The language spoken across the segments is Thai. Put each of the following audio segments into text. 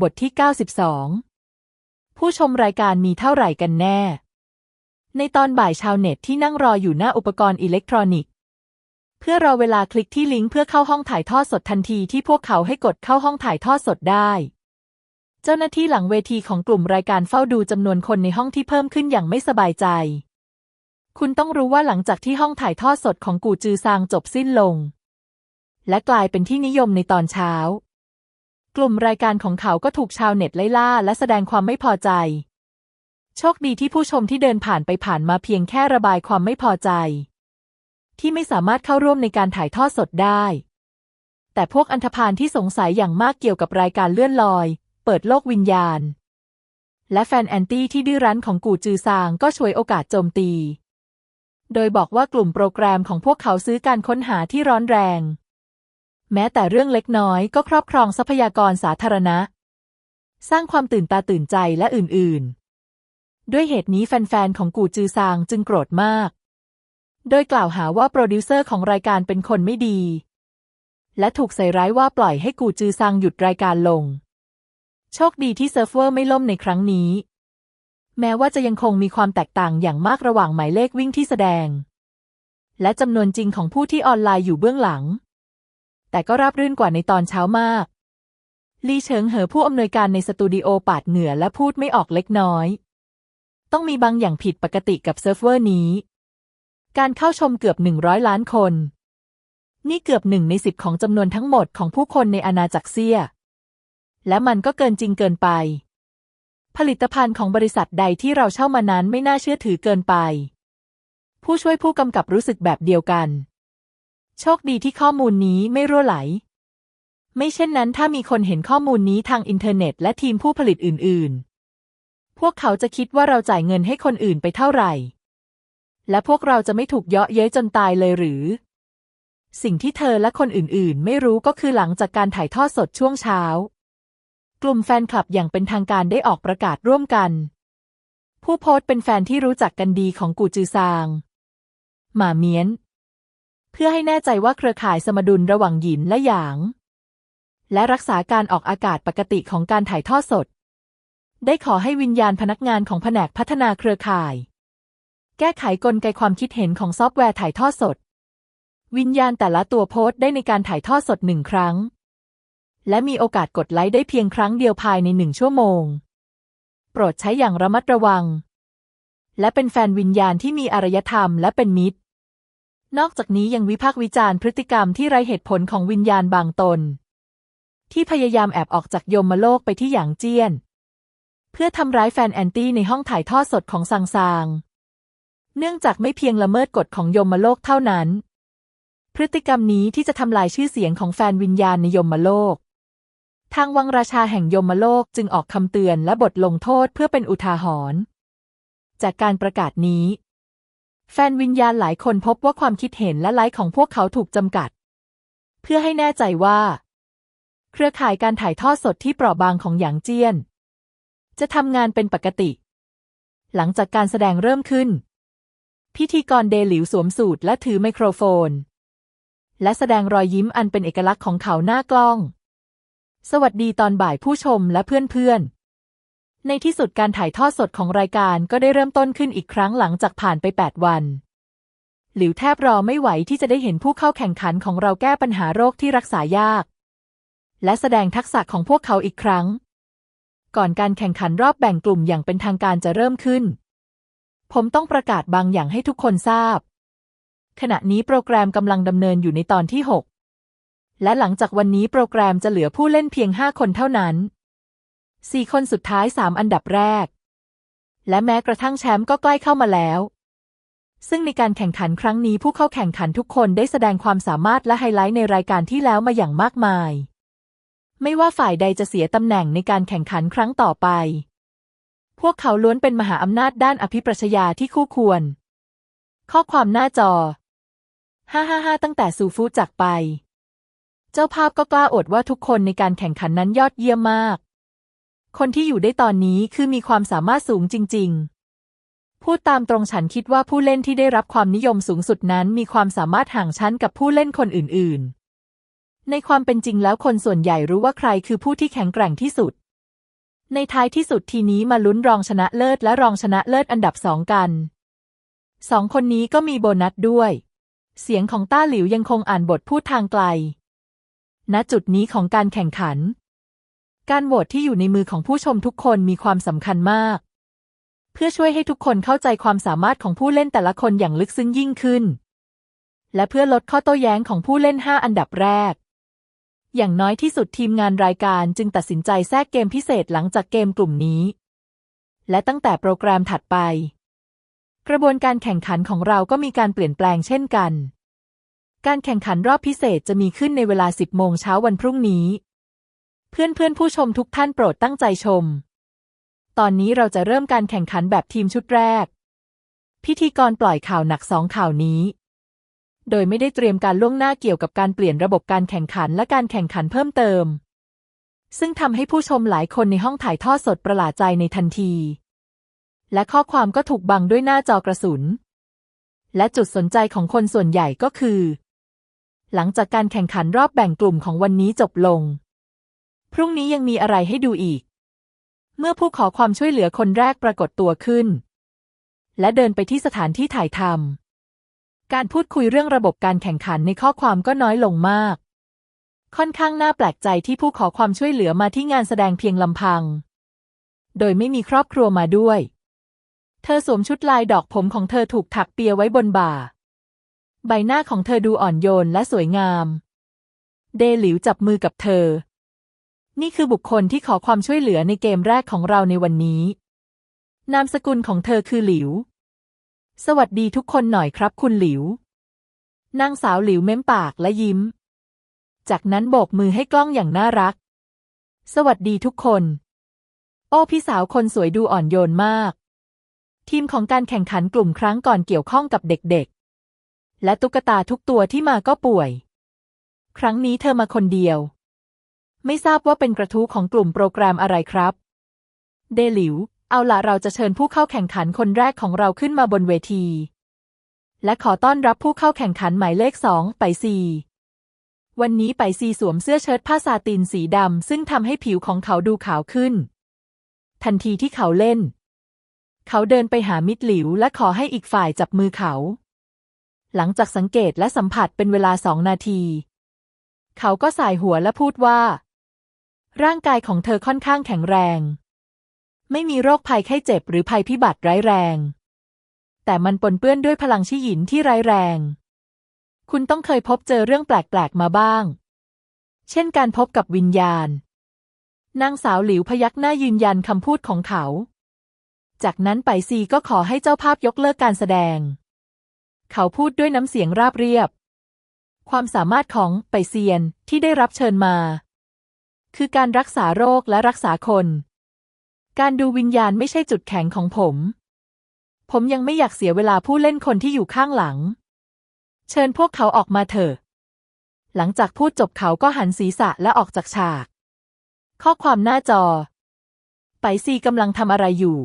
บทที่ 92 ผู้ชมรายการมีเท่าไหร่กันแน่ ในตอนบ่ายชาวเน็ตที่นั่งรออยู่หน้าอุปกรณ์อิเล็กทรอนิกส์ เพื่อรอเวลาคลิกที่ลิงก์เพื่อเข้าห้องถ่ายทอดสดทันทีที่พวกเขาให้กดเข้าห้องถ่ายทอดสดได้ เจ้าหน้าที่หลังเวทีของกลุ่มรายการเฝ้าดูจำนวนคนในห้องที่เพิ่มขึ้นอย่างไม่สบายใจ คุณต้องรู้ว่าหลังจากที่ห้องถ่ายทอดสดของกูจือซางจบสิ้นลง และกลายเป็นที่นิยมในตอนเช้า กลุ่มรายการของเขาก็ถูกชาวเน็ตไล่ล่าและแสดงความไม่พอใจ โชคดีที่ผู้ชมที่เดินผ่านไปผ่านมาเพียงแค่ระบายความไม่พอใจ ที่ไม่สามารถเข้าร่วมในการถ่ายทอดสดได้ แต่พวกอันธพาลที่สงสัยอย่างมากเกี่ยวกับรายการเลื่อนลอย เปิดโลกวิญญาณ และแฟนแอนตี้ที่ดื้อรั้นของกูจือซางก็ช่วยโอกาสโจมตี โดยบอกว่ากลุ่มโปรแกรมของพวกเขาซื้อการค้นหาที่ร้อนแรง แม้แต่เรื่องเล็กน้อยก็ครอบครองทรัพยากรสาธารณะ สร้างความตื่นตาตื่นใจและอื่นๆ ด้วยเหตุนี้แฟนๆ ของกูจือซางจึงโกรธมาก โดยกล่าวหาว่าโปรดิวเซอร์ของรายการเป็นคนไม่ดี และถูกใส่ร้ายว่าปล่อยให้กูจือซางหยุดรายการลง โชคดีที่เซิร์ฟเวอร์ไม่ล่มในครั้งนี้ แม้ว่าจะยังคงมีความแตกต่างอย่างมากระหว่างหมายเลขวิ่งที่แสดง และจำนวนจริงของผู้ที่ออนไลน์อยู่เบื้องหลัง แต่ก็ราบรื่นกว่าในตอนเช้ามาก ลีเฉิงเหอผู้อำนวยการในสตูดิโอปาดเหงื่อและพูดไม่ออกเล็กน้อย ต้องมีบางอย่างผิดปกติกับเซิร์ฟเวอร์นี้ การเข้าชมเกือบหนึ่งร้อยล้านคน นี่เกือบหนึ่งในสิบของจำนวนทั้งหมดของผู้คนในอาณาจักรเซีย และมันก็เกินจริงเกินไป ผลิตภัณฑ์ของบริษัทใดที่เราเช่ามานั้นไม่น่าเชื่อถือเกินไป ผู้ช่วยผู้กำกับรู้สึกแบบเดียวกัน โชคดีที่ข้อมูลนี้ไม่รั่วไหล ไม่เช่นนั้นถ้ามีคนเห็นข้อมูลนี้ทางอินเทอร์เน็ตและทีมผู้ผลิตอื่น ๆ พวกเขาจะคิดว่าเราจ่ายเงินให้คนอื่นไปเท่าไหร่ และพวกเราจะไม่ถูกเยาะเย้ยจนตายเลยหรือ สิ่งที่เธอและคนอื่น ๆ ไม่รู้ก็คือหลังจากการถ่ายทอดสดช่วงเช้า กลุ่มแฟนคลับอย่างเป็นทางการได้ออกประกาศร่วมกัน ผู้โพสต์เป็นแฟนที่รู้จักกันดีของกูจือซาง หมาเมียน เพื่อให้แน่ใจว่าเครือข่ายสมดุลระหว่างหยินและหยาง และรักษาการออกอากาศปกติของการถ่ายทอดสด ได้ขอให้วิญญาณพนักงานของแผนกพัฒนาเครือข่าย แก้ไขกลไกความคิดเห็นของซอฟต์แวร์ถ่ายทอดสด วิญญาณแต่ละตัวโพสต์ได้ในการถ่ายทอดสดหนึ่งครั้ง และมีโอกาสกดไลค์ได้เพียงครั้งเดียวภายในหนึ่งชั่วโมง โปรดใช้อย่างระมัดระวัง และเป็นแฟนวิญญาณที่มีอารยธรรมและเป็นมิตร นอกจากนี้ยังวิพากษ์วิจารณ์พฤติกรรมที่ไร้เหตุผลของวิญญาณบางตน ที่พยายามแอบออกจากยมโลกไปที่หยางเจี้ยน เพื่อทำร้ายแฟนแอนตี้ในห้องถ่ายทอดสดของซางซางเนื่องจากไม่เพียงละเมิดกฎของยมโลกเท่านั้น พฤติกรรมนี้ที่จะทำลายชื่อเสียงของแฟนวิญญาณในยมโลก ทางวังราชาแห่งยมโลกจึงออกคำเตือนและบทลงโทษเพื่อเป็นอุทาหรณ์จากการประกาศนี้ แฟนวิญญาณหลายคนพบว่าความคิดเห็นและไลค์ของพวกเขาถูกจำกัด เพื่อให้แน่ใจว่า เครือข่ายการถ่ายทอดสดที่เปราะบางของหยางเจี้ยน จะทำงานเป็นปกติ หลังจากการแสดงเริ่มขึ้น พิธีกรเดหลิวสวมสูทและถือไมโครโฟน และแสดงรอยยิ้มอันเป็นเอกลักษณ์ของเขาหน้ากล้อง สวัสดีตอนบ่ายผู้ชมและเพื่อนๆ ในที่สุดการถ่ายทอดสดของรายการก็ได้เริ่มต้นขึ้นอีกครั้งหลังจากผ่านไป 8 วัน หลิวแทบรอไม่ไหวที่จะได้เห็นผู้เข้าแข่งขันของเราแก้ปัญหาโรคที่รักษายาก และแสดงทักษะของพวกเขาอีกครั้ง ก่อนการแข่งขันรอบแบ่งกลุ่มอย่างเป็นทางการจะเริ่มขึ้น ผมต้องประกาศบางอย่างให้ทุกคนทราบ ขณะนี้โปรแกรมกำลังดำเนินอยู่ในตอนที่ 6 และหลังจากวันนี้โปรแกรมจะเหลือผู้เล่นเพียง 5 คนเท่านั้น 4คนสุดท้าย3อันดับแรก และแม้กระทั่งแชมป์ก็ใกล้เข้ามาแล้ว ซึ่งในการแข่งขันครั้งนี้ผู้เข้าแข่งขันทุกคนได้แสดงความสามารถและไฮไลท์ในรายการที่แล้วมาอย่างมากมาย ไม่ว่าฝ่ายใดจะเสียตำแหน่งในการแข่งขันครั้งต่อไป พวกเขาล้วนเป็นมหาอำนาจด้านอภิปรัชญาที่คู่ควร ข้อความหน้าจอ 555 ตั้งแต่ซูฟูจากไป เจ้าภาพก็กล้าอดว่าทุกคนในการแข่งขันนั้นยอดเยี่ยมมาก คนที่อยู่ได้ตอนนี้คือมีความสามารถสูงจริง ๆ พูดตามตรงฉันคิดว่าผู้เล่นที่ได้รับความนิยมสูงสุดนั้น มีความสามารถห่างชั้นกับผู้เล่นคนอื่น ๆ ในความเป็นจริงแล้วคนส่วนใหญ่รู้ว่าใครคือผู้ที่แข็งแกร่งที่สุด ในท้ายที่สุดทีนี้มาลุ้นรองชนะเลิศและรองชนะเลิศอันดับสองกันสองคนนี้ก็มีโบนัสด้วย เสียงของต้าหลิวยังคงอ่านบทพูดทางไกล ณ จุดนี้ของการแข่งขัน การโหวตที่อยู่ในมือของผู้ชมทุกคนมีความสำคัญมาก เพื่อช่วยให้ทุกคนเข้าใจความสามารถของผู้เล่นแต่ละคนอย่างลึกซึ้งยิ่งขึ้น และเพื่อลดข้อโต้แย้งของผู้เล่น 5 อันดับแรก อย่างน้อยที่สุดทีมงานรายการจึงตัดสินใจแทรกเกมพิเศษหลังจากเกมกลุ่มนี้ และตั้งแต่โปรแกรมถัดไป กระบวนการแข่งขันของเราก็มีการเปลี่ยนแปลงเช่นกัน การแข่งขันรอบพิเศษจะมีขึ้นในเวลา 10 โมงเช้าวันพรุ่งนี้ เพื่อนเพื่อนผู้ชมทุกท่านโปรดตั้งใจชม ตอนนี้เราจะเริ่มการแข่งขันแบบทีมชุดแรก พิธีกรปล่อยข่าวหนักสองข่าวนี้ โดยไม่ได้เตรียมการล่วงหน้าเกี่ยวกับการเปลี่ยนระบบการแข่งขันและการแข่งขันเพิ่มเติม ซึ่งทำให้ผู้ชมหลายคนในห้องถ่ายทอดสดประหลาดใจในทันที และข้อความก็ถูกบังด้วยหน้าจอกระสุน และจุดสนใจของคนส่วนใหญ่ก็คือ หลังจากการแข่งขันรอบแบ่งกลุ่มของวันนี้จบลง พรุ่งนี้ยังมีอะไรให้ดูอีก เมื่อผู้ขอความช่วยเหลือคนแรกปรากฏตัวขึ้น และเดินไปที่สถานที่ถ่ายทำการพูดคุยเรื่องระบบการแข่งขันในข้อความก็น้อยลงมาก ค่อนข้างน่าแปลกใจที่ผู้ขอความช่วยเหลือมาที่งานแสดงเพียงลำพัง โดยไม่มีครอบครัวมาด้วย เธอสวมชุดลายดอกผมของเธอถูกถักเปียไว้บนบ่า ใบหน้าของเธอดูอ่อนโยนและสวยงาม เดหลิวจับมือกับเธอ นี่คือบุคคลที่ขอความช่วยเหลือในเกมแรกของเราในวันนี้ นามสกุลของเธอคือหลิว สวัสดีทุกคนหน่อยครับคุณหลิวนางสาวหลิวเม้มปากและยิ้ม จากนั้นโบกมือให้กล้องอย่างน่ารัก สวัสดีทุกคน โอ้พี่สาวคนสวยดูอ่อนโยนมาก ทีมของการแข่งขันกลุ่มครั้งก่อนเกี่ยวข้องกับเด็กๆ และตุ๊กตาทุกตัวที่มาก็ป่วย ครั้งนี้เธอมาคนเดียว ไม่ทราบว่าเป็นกระทู้ของกลุ่มโปรแกรมอะไรครับ เดหลิว เอาล่ะเราจะเชิญผู้เข้าแข่งขันคนแรกของเราขึ้นมาบนเวที และขอต้อนรับผู้เข้าแข่งขันหมายเลขสองไปซีวันนี้ไปซีสวมเสื้อเชิ้ตผ้าซาตินสีดำซึ่งทำให้ผิวของเขาดูขาวขึ้น ทันทีที่เขาเล่น เขาเดินไปหามิดหลิวและขอให้อีกฝ่ายจับมือเขา หลังจากสังเกตและสัมผัสเป็นเวลาสองนาที เขาก็สายหัวและพูดว่า ร่างกายของเธอค่อนข้างแข็งแรง ไม่มีโรคภัยไข้เจ็บหรือภัยพิบัติร้ายแรง แต่มันปนเปื้อนด้วยพลังชิหยินที่ร้ายแรง คุณต้องเคยพบเจอเรื่องแปลก ๆ มาบ้าง เช่นการพบกับวิญญาณ นางสาวหลิวพยักหน้ายืนยันคำพูดของเขา จากนั้นไปซีก็ขอให้เจ้าภาพยกเลิกการแสดง เขาพูดด้วยน้ำเสียงราบเรียบ ความสามารถของไปเซียนที่ได้รับเชิญมา คือการรักษาโรคและรักษาคน การดูวิญญาณไม่ใช่จุดแข็งของผม ผมยังไม่อยากเสียเวลาผู้เล่นคนที่อยู่ข้างหลัง เชิญพวกเขาออกมาเถอะ หลังจากพูดจบเขาก็หันศีรษะและออกจากฉาก ข้อความหน้าจอ ไปซีกำลังทำอะไรอยู่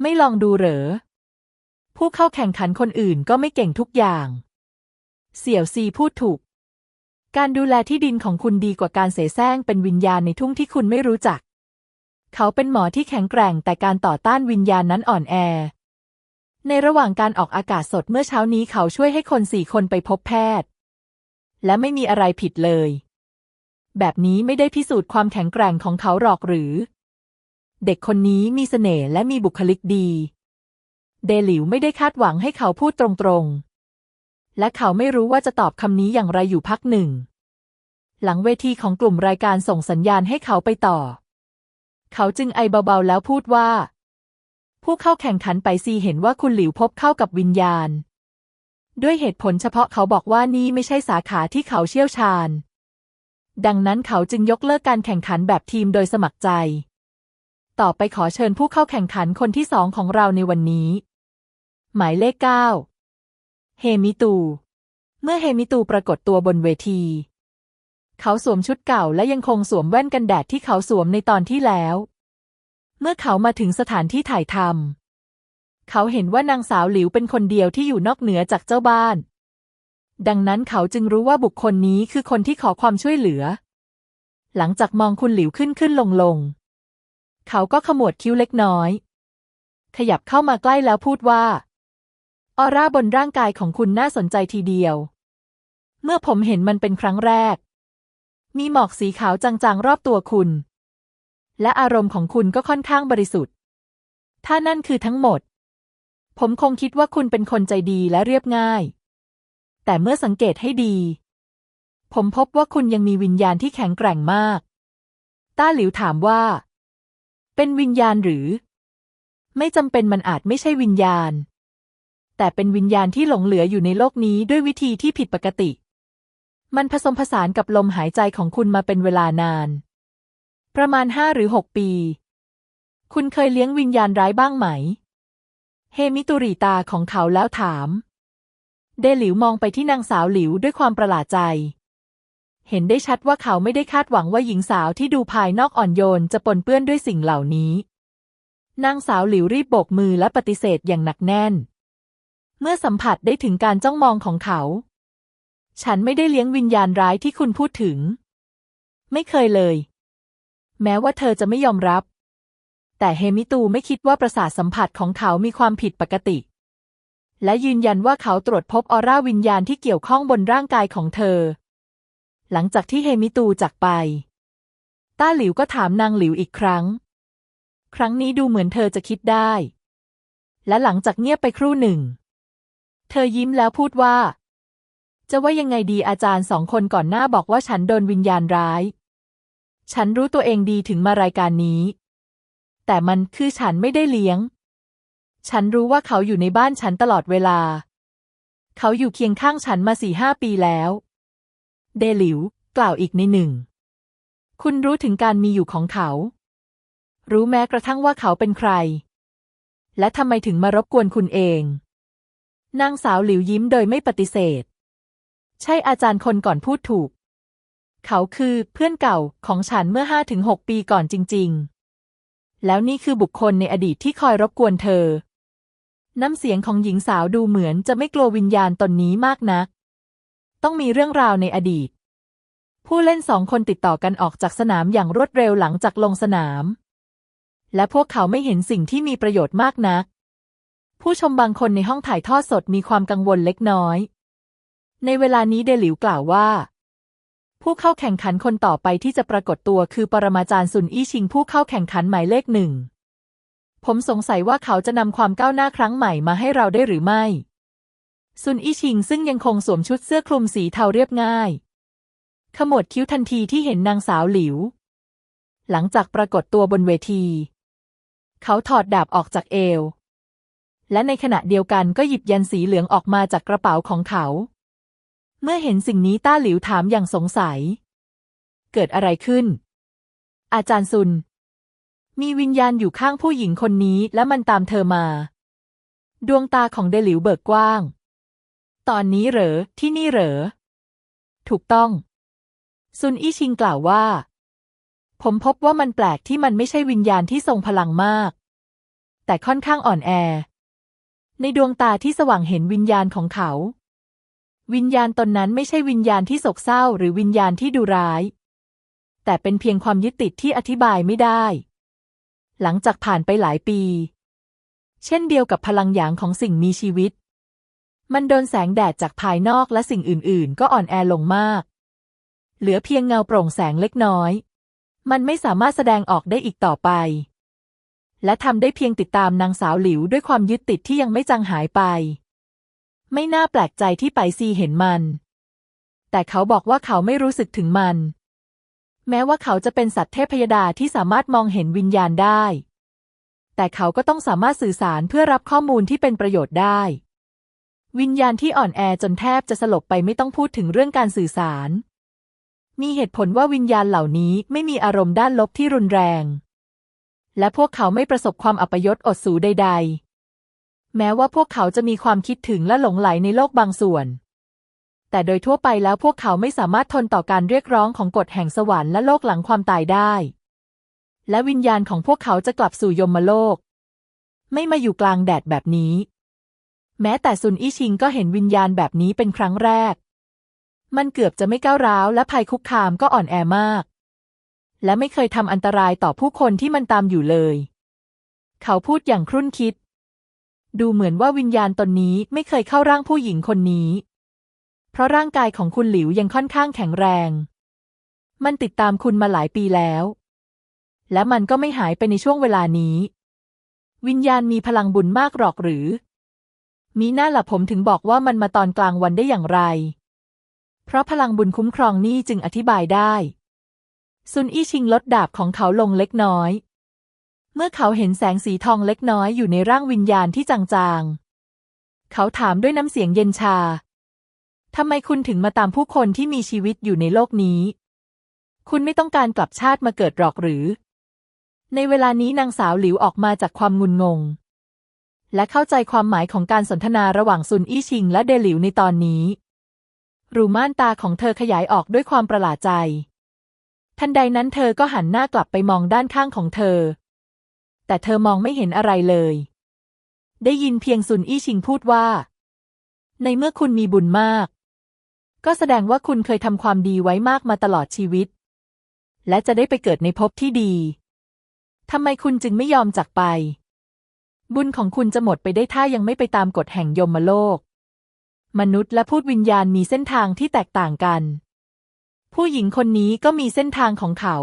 ไม่ลองดูเหรอ ผู้เข้าแข่งขันคนอื่นก็ไม่เก่งทุกอย่าง เสี่ยวซีพูดถูก การดูแลที่ดินของคุณดีกว่าการเสแสร้งเป็นวิญญาณในทุ่งที่คุณไม่รู้จัก เขาเป็นหมอที่แข็งแกร่งแต่การต่อต้านวิญญาณนั้นอ่อนแอ ในระหว่างการออกอากาศสดเมื่อเช้านี้เขาช่วยให้คนสี่คนไปพบแพทย์ และไม่มีอะไรผิดเลย แบบนี้ไม่ได้พิสูจน์ความแข็งแกร่งของเขาหรอกหรือ เด็กคนนี้มีเสน่ห์และมีบุคลิกดี เดหลิวไม่ได้คาดหวังให้เขาพูดตรงๆ และเขาไม่รู้ว่าจะตอบคำนี้อย่างไรอยู่พักหนึ่ง หลังเวทีของกลุ่มรายการส่งสัญญาณให้เขาไปต่อ เขาจึงไอเบาๆแล้วพูดว่า ผู้เข้าแข่งขันไปซีเห็นว่าคุณหลิวพบเข้ากับวิญญาณ ด้วยเหตุผลเฉพาะเขาบอกว่านี่ไม่ใช่สาขาที่เขาเชี่ยวชาญ ดังนั้นเขาจึงยกเลิกการแข่งขันแบบทีมโดยสมัครใจ ต่อไปขอเชิญผู้เข้าแข่งขันคนที่สองของเราในวันนี้ หมายเลขเก้า เฮมิตู เมื่อเฮมิตูปรากฏตัวบนเวที เขาสวมชุดเก่าและยังคงสวมแว่นกันแดดที่เขาสวมในตอนที่แล้ว เมื่อเขามาถึงสถานที่ถ่ายทำเขาเห็นว่านางสาวหลิวเป็นคนเดียวที่อยู่นอกเหนือจากเจ้าบ้าน ดังนั้นเขาจึงรู้ว่าบุคคลนี้คือคนที่ขอความช่วยเหลือ หลังจากมองคุณหลิวขึ้นขึ้นลงลง เขาก็ขมวดคิ้วเล็กน้อย ขยับเข้ามาใกล้แล้วพูดว่า ออร่าบนร่างกายของคุณน่าสนใจทีเดียว เมื่อผมเห็นมันเป็นครั้งแรก มีหมอกสีขาวจางๆ รอบตัวคุณ และอารมณ์ของคุณก็ค่อนข้างบริสุทธิ์ ถ้านั่นคือทั้งหมด ผมคงคิดว่าคุณเป็นคนใจดีและเรียบง่าย แต่เมื่อสังเกตให้ดี ผมพบว่าคุณยังมีวิญญาณที่แข็งแกร่งมาก ต้าหลิวถามว่า เป็นวิญญาณหรือ ไม่จำเป็นมันอาจไม่ใช่วิญญาณ แต่เป็นวิญญาณที่หลงเหลืออยู่ในโลกนี้ด้วยวิธีที่ผิดปกติ มันผสมผสานกับลมหายใจของคุณมาเป็นเวลานาน ประมาณห้าหรือหกปี คุณเคยเลี้ยงวิญญาณร้ายบ้างไหม เฮมิตุรีตาของเขาแล้วถาม เดหลิวมองไปที่นางสาวหลิวด้วยความประหลาดใจ เห็นได้ชัดว่าเขาไม่ได้คาดหวังว่าหญิงสาวที่ดูภายนอกอ่อนโยนจะปนเปื้อนด้วยสิ่งเหล่านี้นางสาวหลิวรีบโบกมือและปฏิเสธอย่างหนักแน่น เมื่อสัมผัสได้ถึงการจ้องมองของเขา ฉันไม่ได้เลี้ยงวิญญาณร้ายที่คุณพูดถึง ไม่เคยเลย แม้ว่าเธอจะไม่ยอมรับ แต่เฮมิตูไม่คิดว่าประสาทสัมผัสของเขามีความผิดปกติ และยืนยันว่าเขาตรวจพบออร่าวิญญาณที่เกี่ยวข้องบนร่างกายของเธอ หลังจากที่เฮมิตูจากไปต้าหลิวก็ถามนางหลิวอีกครั้ง ครั้งนี้ดูเหมือนเธอจะคิดได้ และหลังจากเงียบไปครู่หนึ่ง เธอยิ้มแล้วพูดว่า จะว่ายังไงดีอาจารย์สองคนก่อนหน้าบอกว่าฉันโดนวิญญาณร้าย ฉันรู้ตัวเองดีถึงมารายการนี้ แต่มันคือฉันไม่ได้เลี้ยง ฉันรู้ว่าเขาอยู่ในบ้านฉันตลอดเวลา เขาอยู่เคียงข้างฉันมาสี่ห้าปีแล้ว เดหลิว กล่าวอีกในหนึ่ง คุณรู้ถึงการมีอยู่ของเขา รู้แม้กระทั่งว่าเขาเป็นใคร และทำไมถึงมารบกวนคุณเอง นางสาวหลิวยิ้มโดยไม่ปฏิเสธ ใช่อาจารย์คนก่อนพูดถูก เขาคือเพื่อนเก่าของฉันเมื่อห้าถึงหกปีก่อนจริง ๆ แล้วนี่คือบุคคลในอดีตที่คอยรบกวนเธอ น้ำเสียงของหญิงสาวดูเหมือนจะไม่กลัววิญญาณตนนี้มากนัก ต้องมีเรื่องราวในอดีต ผู้เล่นสองคนติดต่อกันออกจากสนามอย่างรวดเร็วหลังจากลงสนาม และพวกเขาไม่เห็นสิ่งที่มีประโยชน์มากนัก ผู้ชมบางคนในห้องถ่ายทอดสดมีความกังวลเล็กน้อย ในเวลานี้เดหลิวกล่าวว่า ผู้เข้าแข่งขันคนต่อไปที่จะปรากฏตัวคือปรมาจารย์ซุนอี้ชิงผู้เข้าแข่งขันหมายเลขหนึ่ง ผมสงสัยว่าเขาจะนำความก้าวหน้าครั้งใหม่มาให้เราได้หรือไม่ ซุนอี้ชิงซึ่งยังคงสวมชุดเสื้อคลุมสีเทาเรียบง่าย ขมวดคิ้วทันทีที่เห็นนางสาวหลิว หลังจากปรากฏตัวบนเวที เขาถอดดาบออกจากเอว และในขณะเดียวกันก็หยิบยันสีเหลืองออกมาจากกระเป๋าของเขา เมื่อเห็นสิ่งนี้ต้าหลิวถามอย่างสงสัย เกิดอะไรขึ้น อาจารย์ซุน มีวิญญาณอยู่ข้างผู้หญิงคนนี้และมันตามเธอมา ดวงตาของเดหลิวเบิกกว้าง ตอนนี้เหรอ ที่นี่เหรอ ถูกต้อง ซุนอี้ชิงกล่าวว่า ผมพบว่ามันแปลกที่มันไม่ใช่วิญญาณที่ทรงพลังมาก แต่ค่อนข้างอ่อนแอ ในดวงตาที่สว่างเห็นวิญญาณของเขา วิญญาณตนนั้นไม่ใช่วิญญาณที่โศกเศร้าหรือวิญญาณที่ดูร้าย แต่เป็นเพียงความยึดติดที่อธิบายไม่ได้ หลังจากผ่านไปหลายปี เช่นเดียวกับพลังหยางของสิ่งมีชีวิต มันโดนแสงแดดจากภายนอกและสิ่งอื่น ๆ ก็อ่อนแอลงมาก เหลือเพียงเงาโปร่งแสงเล็กน้อย มันไม่สามารถแสดงออกได้อีกต่อไป และทำได้เพียงติดตามนางสาวหลิวด้วยความยึดติดที่ยังไม่จางหายไป ไม่น่าแปลกใจที่ไปซีเห็นมัน แต่เขาบอกว่าเขาไม่รู้สึกถึงมัน แม้ว่าเขาจะเป็นสัตว์เทพยดาที่สามารถมองเห็นวิญญาณได้ แต่เขาก็ต้องสามารถสื่อสารเพื่อรับข้อมูลที่เป็นประโยชน์ได้ วิญญาณที่อ่อนแอจนแทบจะสลบไปไม่ต้องพูดถึงเรื่องการสื่อสาร มีเหตุผลว่าวิญญาณเหล่านี้ไม่มีอารมณ์ด้านลบที่รุนแรง และพวกเขาไม่ประสบความอัปยศอดสูใด ๆ แม้ว่าพวกเขาจะมีความคิดถึงและหลงไหลในโลกบางส่วน แต่โดยทั่วไปแล้วพวกเขาไม่สามารถทนต่อการเรียกร้องของกฎแห่งสวรรค์และโลกหลังความตายได้ และวิญญาณของพวกเขาจะกลับสู่ยมโลก ไม่มาอยู่กลางแดดแบบนี้ แม้แต่ซุนอี้ชิงก็เห็นวิญญาณแบบนี้เป็นครั้งแรก มันเกือบจะไม่ก้าวร้าวและภัยคุกคามก็อ่อนแอมาก และไม่เคยทำอันตรายต่อผู้คนที่มันตามอยู่เลย เขาพูดอย่างครุ่นคิด ดูเหมือนว่าวิญญาณตนนี้ไม่เคยเข้าร่างผู้หญิงคนนี้ เพราะร่างกายของคุณหลิวยังค่อนข้างแข็งแรง มันติดตามคุณมาหลายปีแล้ว และมันก็ไม่หายไปในช่วงเวลานี้ วิญญาณมีพลังบุญมากหรอกหรือ มีหน้าละผมถึงบอกว่ามันมาตอนกลางวันได้อย่างไร เพราะพลังบุญคุ้มครองนี่จึงอธิบายได้ ซุนอี้ชิงลดดาบของเขาลงเล็กน้อย เมื่อเขาเห็นแสงสีทองเล็กน้อยอยู่ในร่างวิญญาณที่จางๆ เขาถามด้วยน้ำเสียงเย็นชา ทำไมคุณถึงมาตามผู้คนที่มีชีวิตอยู่ในโลกนี้ คุณไม่ต้องการกลับชาติมาเกิดหรอกหรือ ในเวลานี้นางสาวหลิวออกมาจากความงุนงง และเข้าใจความหมายของการสนทนาระหว่างซุนอี้ชิงและเดหลิวในตอนนี้รูม่านตาของเธอขยายออกด้วยความประหลาดใจ ทันใดนั้นเธอก็หันหน้ากลับไปมองด้านข้างของเธอ แต่เธอมองไม่เห็นอะไรเลย ได้ยินเพียงซุนอี้ชิงพูดว่า ในเมื่อคุณมีบุญมาก ก็แสดงว่าคุณเคยทำความดีไว้มากมาตลอดชีวิต และจะได้ไปเกิดในภพที่ดีทำไมคุณจึงไม่ยอมจากไป บุญของคุณจะหมดไปได้ถ้ายังไม่ไปตามกฎแห่งยมโลก มนุษย์และพูดวิญญาณมีเส้นทางที่แตกต่างกัน ผู้หญิงคนนี้ก็มีเส้นทางของเขา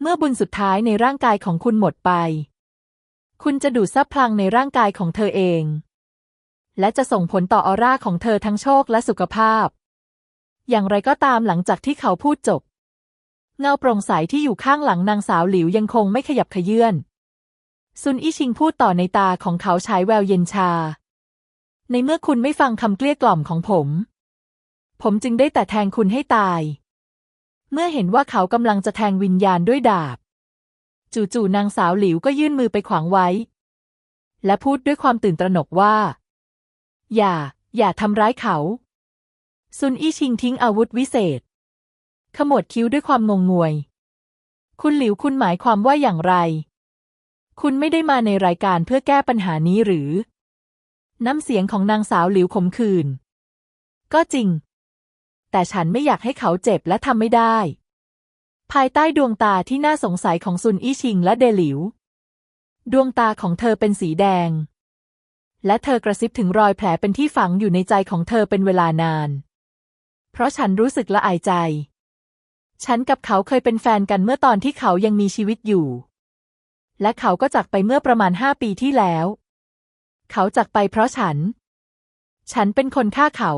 เมื่อบุญสุดท้ายในร่างกายของคุณหมดไป คุณจะดูดซับพลังในร่างกายของเธอเอง และจะส่งผลต่อออร่าของเธอทั้งโชคและสุขภาพ อย่างไรก็ตามหลังจากที่เขาพูดจบ เงาโปร่งใสที่อยู่ข้างหลังนางสาวหลิวยังคงไม่ขยับขยื่นซุนอี้ชิงพูดต่อในตาของเขาฉายแววเย็นชา ในเมื่อคุณไม่ฟังคำเกลี้ยกล่อมของผม ผมจึงได้แต่แทงคุณให้ตาย เมื่อเห็นว่าเขากำลังจะแทงวิญญาณด้วยดาบ จู่ๆนางสาวหลิวก็ยื่นมือไปขวางไว้ และพูดด้วยความตื่นตระหนกว่า อย่า อย่าทำร้ายเขา ซุนอี้ชิงทิ้งอาวุธวิเศษ ขมวดคิ้วด้วยความงงงวย คุณหลิวคุณหมายความว่าอย่างไร คุณไม่ได้มาในรายการเพื่อแก้ปัญหานี้หรือ น้ำเสียงของนางสาวหลิวขมขื่นก็จริง แต่ฉันไม่อยากให้เขาเจ็บและทำไม่ได้ ภายใต้ดวงตาที่น่าสงสัยของซุนอี้ชิงและเดหลิว ดวงตาของเธอเป็นสีแดง และเธอกระซิบถึงรอยแผลเป็นที่ฝังอยู่ในใจของเธอเป็นเวลานาน เพราะฉันรู้สึกละอายใจ ฉันกับเขาเคยเป็นแฟนกันเมื่อตอนที่เขายังมีชีวิตอยู่ และเขาก็จากไปเมื่อประมาณห้าปีที่แล้ว เขาจากไปเพราะฉัน ฉันเป็นคนฆ่าเขา